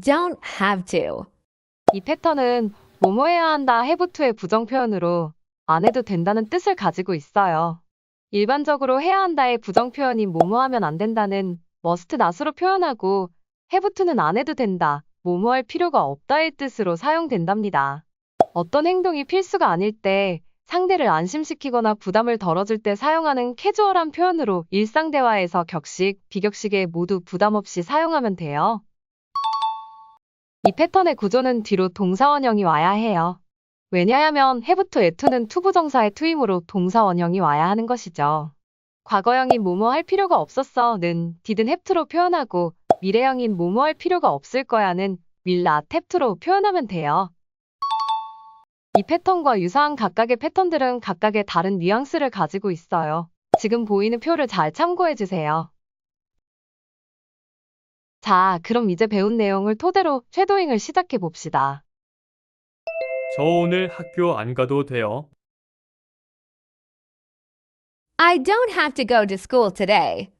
don't have to. 이 패턴은 뭐뭐 해야 한다 to의 부정 표현으로 안 해도 된다는 뜻을 가지고 있어요. 일반적으로 해야 한다의 부정 표현인 뭐뭐 하면 안 된다는 must not으로 표현하고 to는 안 해도 된다, 뭐뭐 할 필요가 없다의 뜻으로 사용된답니다. 어떤 행동이 필수가 아닐 때 상대를 안심시키거나 부담을 덜어줄 때 사용하는 캐주얼한 표현으로 일상 대화에서 격식, 비격식에 모두 부담 없이 사용하면 돼요. 이 패턴의 구조는 뒤로 동사원형이 와야 해요. 왜냐하면 a to는 투부정사의 투임으로 동사원형이 와야 하는 것이죠. 과거형인 뭐뭐 할 필요가 없었어는 didn't have to로 표현하고 미래형인 뭐뭐 할 필요가 없을 거야는 will not have to로 표현하면 돼요. 이 패턴과 유사한 각각의 패턴들은 각각의 다른 뉘앙스를 가지고 있어요. 지금 보이는 표를 잘 참고해 주세요. 자, 그럼 이제 배운 내용을 토대로 쉐도잉을 시작해 봅시다. 저 오늘 학교 안 가도 돼요? I don't have to go to school today.